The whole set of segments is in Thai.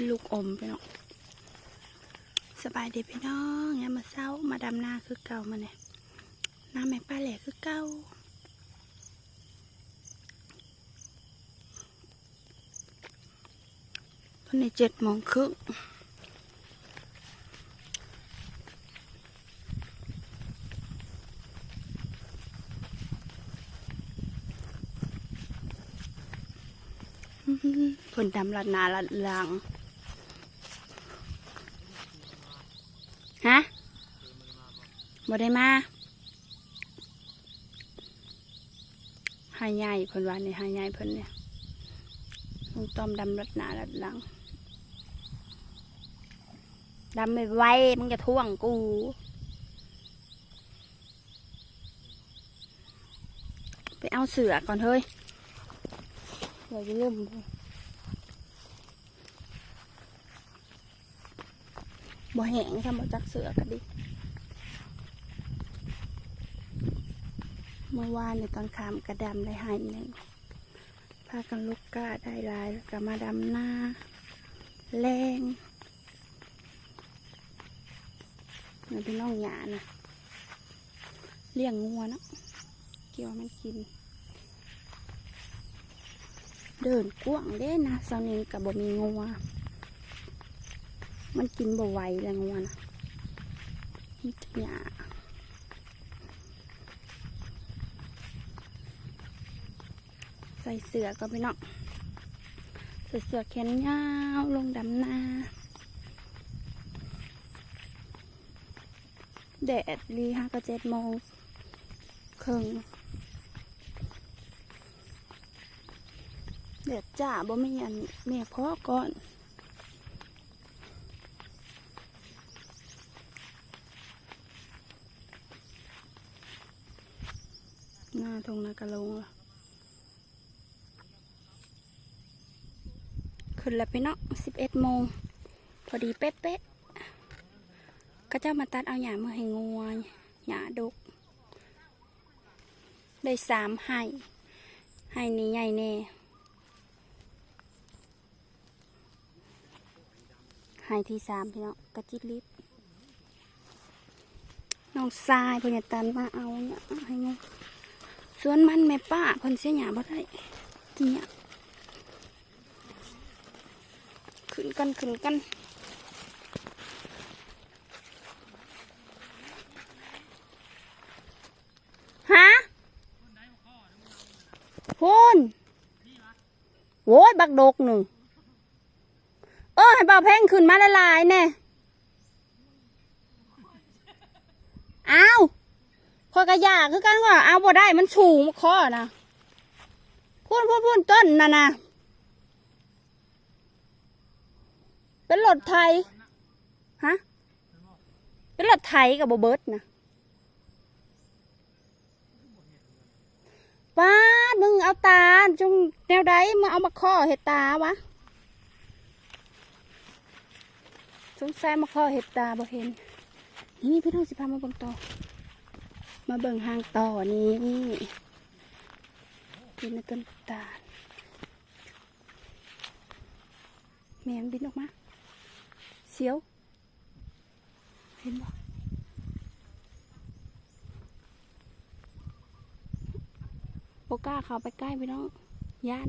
นลูกอมพี่น้องสบายดีพี่น้องเนี่ยมาเศร้ามาดำนาคือเก่ามาเนี่ยน้ำแม่ป้าแหล่คือเก่าตอนนี้เจ็ดโมงครึ่งฝนดำลัดนาลัดหลัง ฮะ บ่ได้มาหายใหญ่เพิ่นว่านี่หายใหญ่เพิ่นเนี่ยลุงต้อมดำรัดหนารัดหลังดำไม่ไหวมึงจะท่วงกูไปเอาเสือก่อนเฮ้ยอย่าลืมบ่แห้งค่ะบ่จักเสือกันดิ เมื่อวานในตอนคามกระดำได้หายหนึ่งพากันลูกก้าได้ลายแล้วก็มาดำหน้า แรงนี่เป็นน้องหยานะเลี้ยงงัวนะเกี่ยวมันกิน เดินกว้างเด้นะสานี้กับบ่มีงัว มันกินบ่ไหวแล้วงัวนะนี่จะหยา ใส่เสือก็ไปเนาะใส่เสือแขนยาวลงดำนาแดดดีห้าก็เจ็ดโมงครึ่งแดดจ้าบ่มีอันเมฆพอก่อนหน้าทงนากะลงละ ขึ้นแล้วไปเนาะสิบเอ็ดโมงพอดีเป๊ะๆก็เจ้ามาตัดเอาหยามาให้งัวหยาดกได้สามให้ให้นี้ใหญ่แน่ให้ที่สามพี่เนาะกระจิตลิบน้องทรายเพิ่นตันมาเอาเนี่ยให้งัวสวนมันแม่ป้าเพิ่นเสียหยาบ่ได้เนี่ย ขึ้นกันขึ้นกันฮะพูนโว้ยบักดกหนึ่งเออให้เบาเพ่งขึ้นมาละลายแน่เอาคอยกระยาคือกันว่าเอาบ่ได้มันสูงมาข้อนะพูนพูนพูนต้นน่ะนะ เป็นรถไทยฮะเป็นรถไทยกับโบเบิร์ตนะป้ามึงเอาตาจงแนวใดมาเอามาข้อเห็ดตาวะสงสัยมาข้อเห็ดตาบ่เห็น นี่พี่น้องสิพามาเบิ่งต่อมาเบิ่งหางต่อนี่เป็นในต้นตาลแม่มนบินออกมา เสียว เห็นบ่โบกล้าเข้าไปใกล้พี่น้องย่าน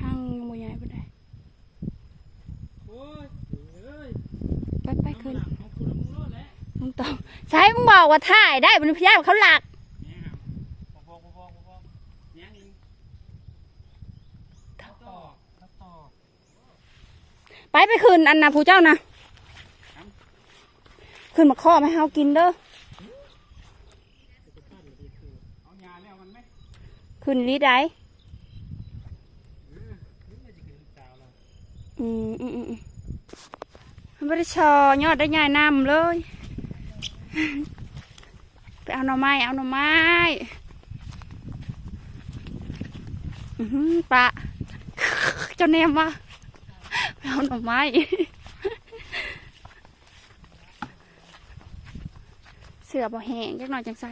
ห้างโมยายไปได้โอ้ยเอ้ยไปไปขึ้นหลังของคุณมึงรอดแล้วมึงต้องใช้มึงบอกว่าถ่ายได้บนพยาเขาหลัก เนี่ยครับพอพอพอพอพอเนี่ยนี่ข้าวตอกข้าวตอก ไปไปขึ้นอันนะผู้เจ้านะขึ้นมาข้อไม่เขากินเด้อขึ้นไหมขึ้นลีได้อืมอืมอืมไม่ได้ชอยอดได้ใหญ่น้ำเลยไปเอาหน่อไม้เอาหน่อไม้อื้อหือปลาเจ้าแนมมาไป เอาหน่อไม้เสือบ่แห้งล็กน้อยจังไส่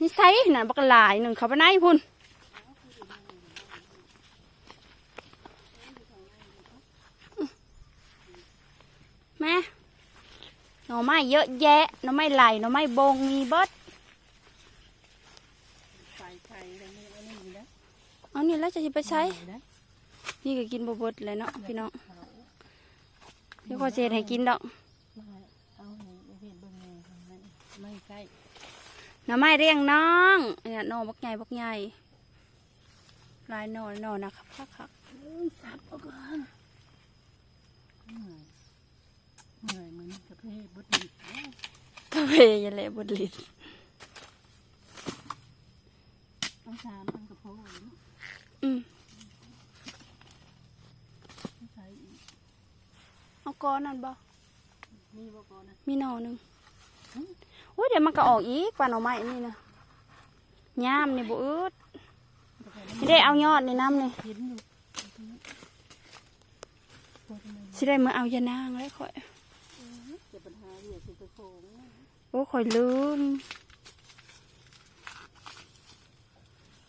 นี่ไซน่ะบักหลายหนึ่งเขาไปไหนพุ่นแม่หน่อไม้เยอะแยะหน่อไม้ไหลหน่อไม้บงมีเบิด เอานี่แล้วจะสิไปใช้นะนี่ก็กินบ่เบิดเลยเนาะพี่น้องเดี๋ยวขอเจดให้กินดอกมาเอาให้เห็นเบิ่งแม่มันไม่ใกล้หน่อไม้เรียงน้องเนี่ยน้องบักใหญ่บักใหญ่ลายหนอนนอนนะครับคักคักเอ้ยสับเอาก่อนเหนื่อยเหนื่อยเหมือนกระเพาะบุตรดิบกาแฟยันแหละบดลิดเอาสามอันกระเพาะเลยเนาะ อืมใส่อีกเอาก้อนนั่นบ่มีบ่ก่อนนะมีหน่อหนึงโอ้ยเดี๋ยวมันก็ออกอีกกว่าหน่อไม้นี่นะย่ามนี่บ่อึดสิได้เอายอดในน้ำนี่เห็นอยู่ปวดมือสิได้มาเอายานางแล้วข่อยเจ็บปัญหาเรียกสิไปโค้งโอ้ข่อยลืม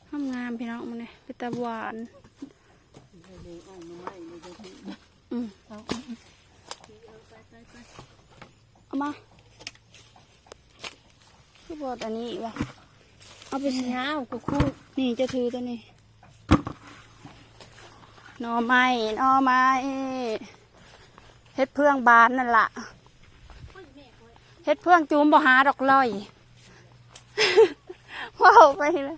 งามงามพี่น้องมันนี่เป็นตาหวานเลยเลยอ่างไม้เลยจะถึงอืมเอามาคือบอดอันนี้วะเอาไปสิเช้าก็คู่นี่จะถือตัวนี้นอไม้นอไม้เฮ็ดเพื่องบานนั่นล่ะเฮ็ดเพื่องจูมบ่หาดอกลอยว้าวไปเลย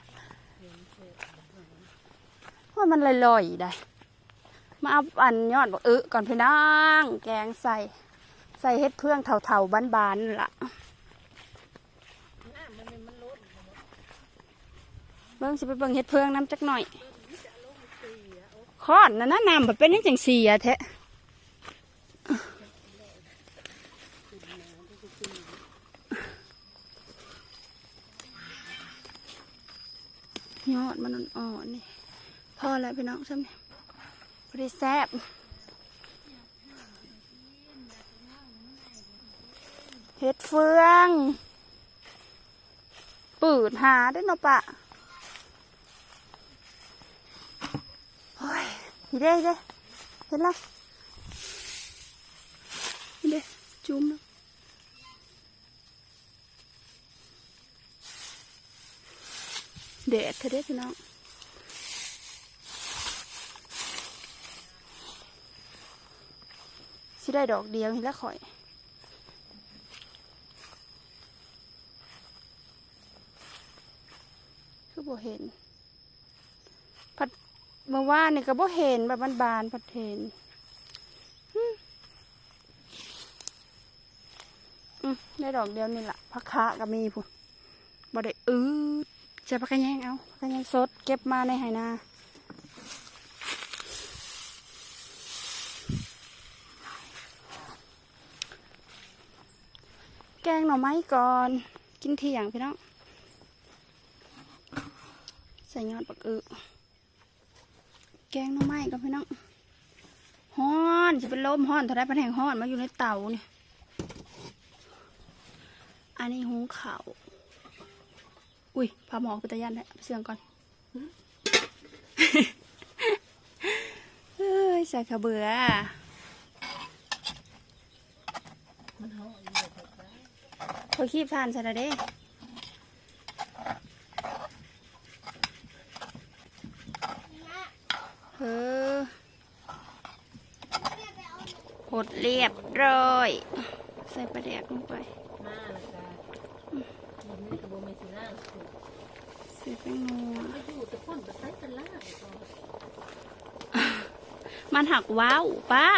ว่ามันลอยๆได้ มาเอาอันยอดบอกเออก่อนพี่น้องแกงใส่ ใส่เฮ็ดเพื่องเถาๆบานๆนั่นล่ะเบิ่งสิไปเบิ่งเฮ็ดเพื่องน้ำจักหน่อยคอนนั่นนะน้ำมันเป็นยังจังสีอะแท้ยอดมันอ่อนๆนี่ พอแล้วพี่น้องซ้ำนี่พอดีแซบเฮ็ดเฟืองปืดหาได้เนาะปะโอ้ยนี่เด้เด้เห็นละนี่เด้จุ่มแล้วเด็ดเธอเด้พี่น้อง ได้ดอกเดียวเห็นละข่อย คือบ่เห็น พัดเมื่อวานนี่ก็บ่เห็นแบบบานๆพัดเห็นอือได้ดอกเดียวนี่ละพักคะก็มีพุ่นบ่ได้อืดใช่พักกระแยงเอาพักกระแยงสดเก็บมาในไหนาแกงห น่อไม้ก่อน กินเที่ยงพี่น้องใส่ยอดปักอึแกงหน่อไม้กับพี่น้องฮ้อนจะเป็นลมฮ้อนเท่าไรพันแห่งฮ้อนมาอยู่ในเตาเนี่ยอันนี้หุงข้าวอุ้ยพาหมอไปตะยันแล้เสื่องก่อนเฮ้ยใส่ข้าเบื่อมันเหาะอน พอคีบทานใส่ละเด้เออหดเรียบร้อย ใส่ปลาแดกลงไปมาแล้วจ้ายินนี่กระโบเมสิล่างสุดใส่แป้งนัวไปอยู่แต่คนก็ใช้กันล่ามันหักว้าวป้า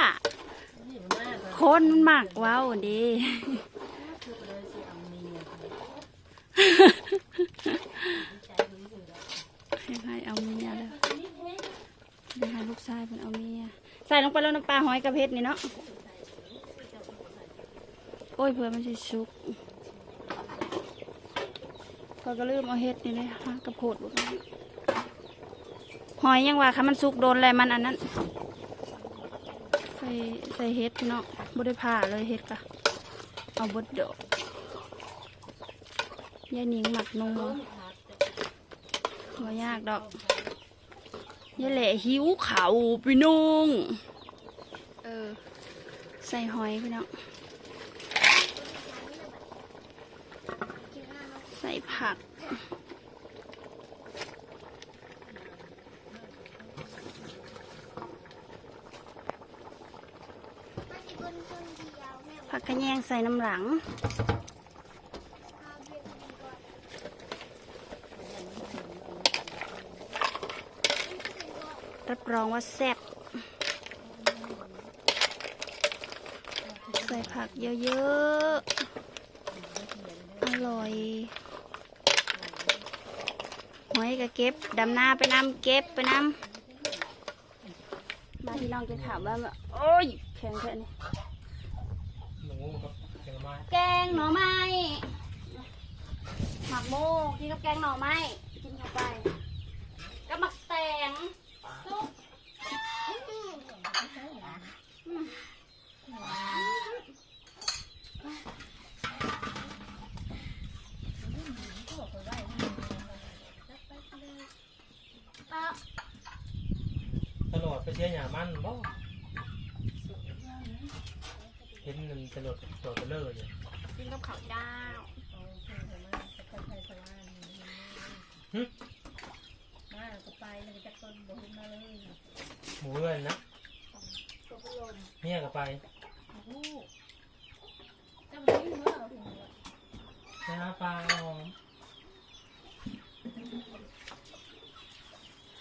คนมันหมักว้าวดี คือเลยสิเอาเมีย ให้ใครเอาเมียเลยให้ให้ลูกชายเป็นเอาเมีย ใส่ลงไปแล้วน้ำปลาหอยกระเพชรนี่เนาะ โอ้ยเพื่อมันจะชุกพอก็ลืมเอาเฮ็ดนี่เลยฮะกระโพดหอยยังว่าค่ะมันสุกโดนอะไรมันอันนั้น ใส่ใส่เฮ็ดเนาะบ่ได้ผ่าเลยเฮ็ดกะเอาบดดอกยายหนิงหมักนัวบ่ยากดอกี่แหละหิวเขาพี่น้องเออใส่หอยพี่น้องใส่ผักผักกระแยงใส่น้ำหลัง องว่าแซ่บใส่ผักเยอะๆ อร่อยหอยก็เก็บ ดำหน้าไปน้ำเก็บไปน้ำบ้านที่น้องจะถามว่าโอ้ยแข็งแค่นี้หนูกับแกงไม้แกงหน่อไม้หมักโมกินกับแกงหน่อไม้กินเข้าไปกับหมักแตงซุปอืมอะ ตลอดไปเชี ยร์หยามันบ่เห็นมันตลอดตัวเบลออยู่กินกับข้าวดาวหึมาก็ไปเลยจะต้นบ่ขึ้นมาเลยหมูเอื้อนนะเมียก็ไปโอ้โหจำได้ไหมเอาถึงไปหาปลาหอม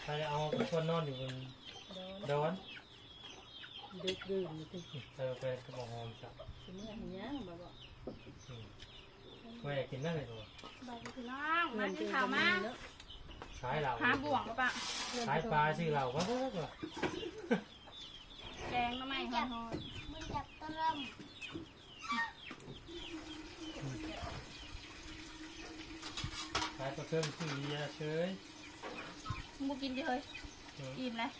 ไปเอาคนนอนอยู่บน ดอนดึกดื่นอยู่ที่ไปเอาไปกระบอกหอมจับเมื่อเนี้ยแบบว่าแหวกกินได้เลยตัวใบพี่น้องมากินข้าวมาขายเราหาบ่วงมาปะขายปลาชื่อเราก็ก็ก็แกงหน่อไม้หอยมันจับต้นเริ่มขายปลาเครื่องชื่อเลียเฉยมึงบ่กินดิเฮ้ยอิ่มเลย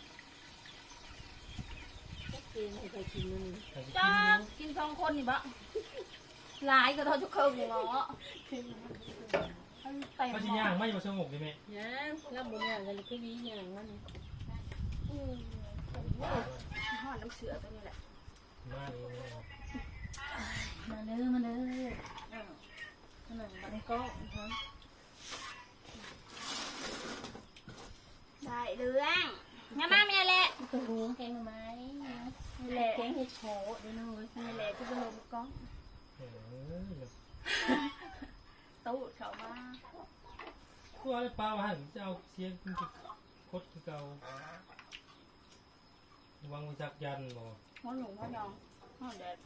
เองให้ใครกินนู่นแต่กินจ้าอยู่กินสองคนนี่บะหลายก็เท่าทุกเครื่องเนาะเต็มก็ชิ้นย่างไม่มาสงบดิแม่ย่างแล้วบุญย่างกันคือมีอย่างนั้นอืมห่อน้ำเสือตัวนี้แหละมาเลยมาเด้อมาเด้อขนมบังก็ครับได้เรื่องงั้นมาเมียแหละกระหูแกงไหม นี่แหละแกงเห็ดโผล่ด้วยนะเว้ยนี่แหละที่เป็นลมก้องเออตู้เขามากูเอาปลาหันจะเอาเสียงคุณจะคดคือเก่าวางจักยันบ่หัวหนูหัวยองหัวแดด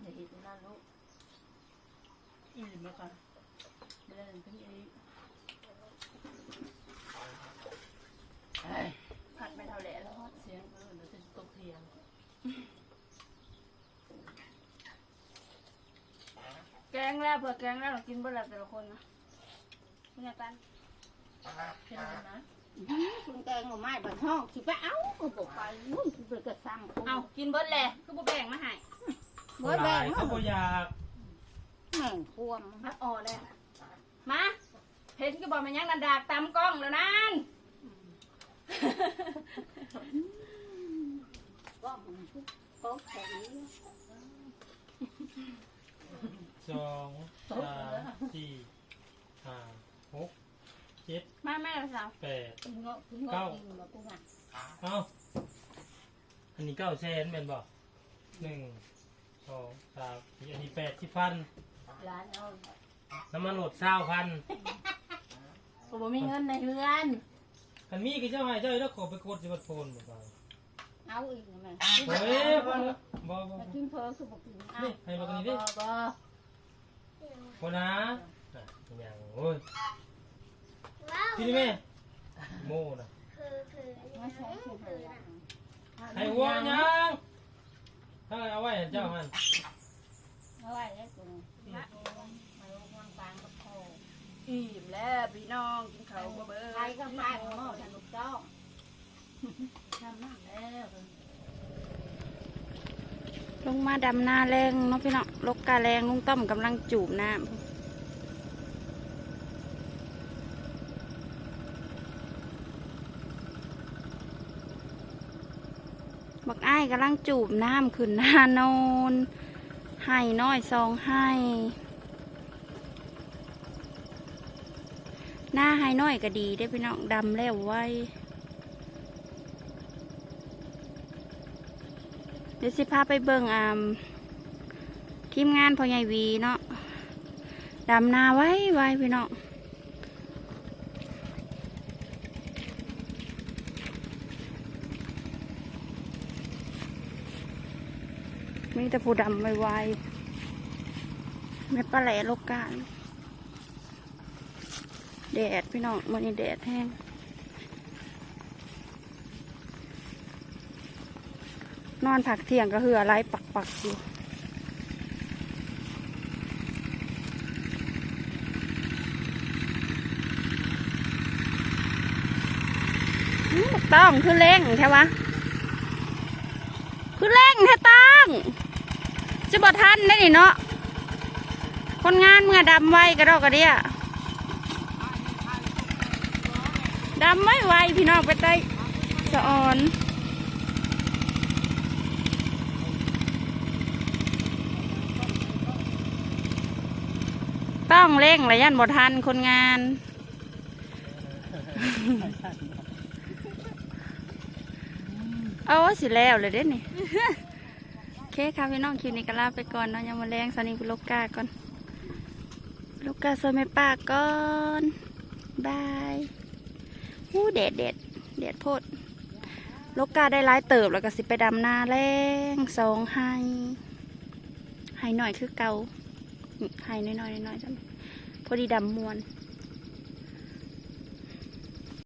เดี๋ยวเห็ดนั่นลูกอิ่มแล้วกันเดินถึงอีก ผัดไปเท่าแหล่แล้ว เสียงเออเดี๋ยวจะตกเทียง แกงแล้ว เผื่อแกงแล้วเรากินเบื่อแล้วแต่ละคนนะเป็นยังกันเป็นไงนะคุณแกงหน่อไม้บันห้องสิไปเอาก็บอกไปนู่นคือไปกระซังเอากินเบิดแหละคือบ่แบ่งมาให้เมื่อแรงเขาบ่อยากแม่งควมพัดอ่อเลยมาเห็นก็บอกมันยังนันดากตามกล้องแล้วนั่นก็มันก็แข็ง สองสามสี่ห้าหกเจ็ดมาแม่เราสาวแปด คุณเงาะคุณเงาะกินมากูหันเอ้าอันนี้เก้าแสนเป็นบ่หนึ่งสองสามสี่อันนี้แปดที่พันร้านเอาน้ำมันโหลดเศร้าพันผมบ่มีเงินในเรือน อันมีกี่เจ้าให้เจ้าแล้วขอไปกดจิบัตโฟนบ่บ่เอาอีกแม่เฮ้ยบ่บ่บ่กินเพอคือบอกกินนี่ให้มาตรงนี้ดิ บ่บ่บ่ นะน่ะอย่างโอ้ยว้าวที่นี่แม่โม่นะคือคือไม่ใช่คือเธอให้วัวยังถ้าเอาไว้ให้เจ้ามันเอาไว้แล้วกูมาลงวางปางกับพ่ออิ่มแล้วพี่น้องกินข้าวบ่เบิ่ใครก็ไปหม้อทางลูกจ้องทำมากแล้ว ลงมาดำหน้าแรงเนาะพี่น้องลกกาแรงลุงต้อมกำลังจูบน้ำบักอ้ายกำลังจูบน้ำขึ้นหน้านอนให้น้อยซองให้หน้าให้น้อยก็ดีได้พี่น้องดำแล้วไว ดี๋ยวสิพาไปเบิ่งอ่าทีมงานพ่อใหญ่วีเนาะดำนาไว้ไว้พี่น้องมีแต่ผู้ดำไวๆไม่ปลาแหล่โลกกาลแดดพี่น้องมันนี้แดดแห้ง นอนผักเที่ยงก็เหือไรปักๆอยู่อื้อบักต้องคือเล้งใช่ปะคือเร่งแท้ตั้งจะบ่ทันได้นี่เนาะคนงานเมื่อดำไว้กระดอกกระเดียดำไม่ไวพี่น้องไปไต้สะออน ต้องเร่งระยันบ่ทันคนงาน เอาสิแล้วเลยเด้นี่ โอเคค่ะพี่น้องคลิปนี้ก็ลาไปก่อนเนาะยังมาแรงสนิทกับลูกกาก่อน ลูกกาสวยไหมป้าก่อนบายอู้เด็ดเด็ดเด็ดโพดลูกกาได้ร้ายเติบแล้วก็สิไปดำนาแรงสองไฮไฮหน่อยคือเกาไฮน้อยๆน้อยๆจ้ะ พอดีดำมวน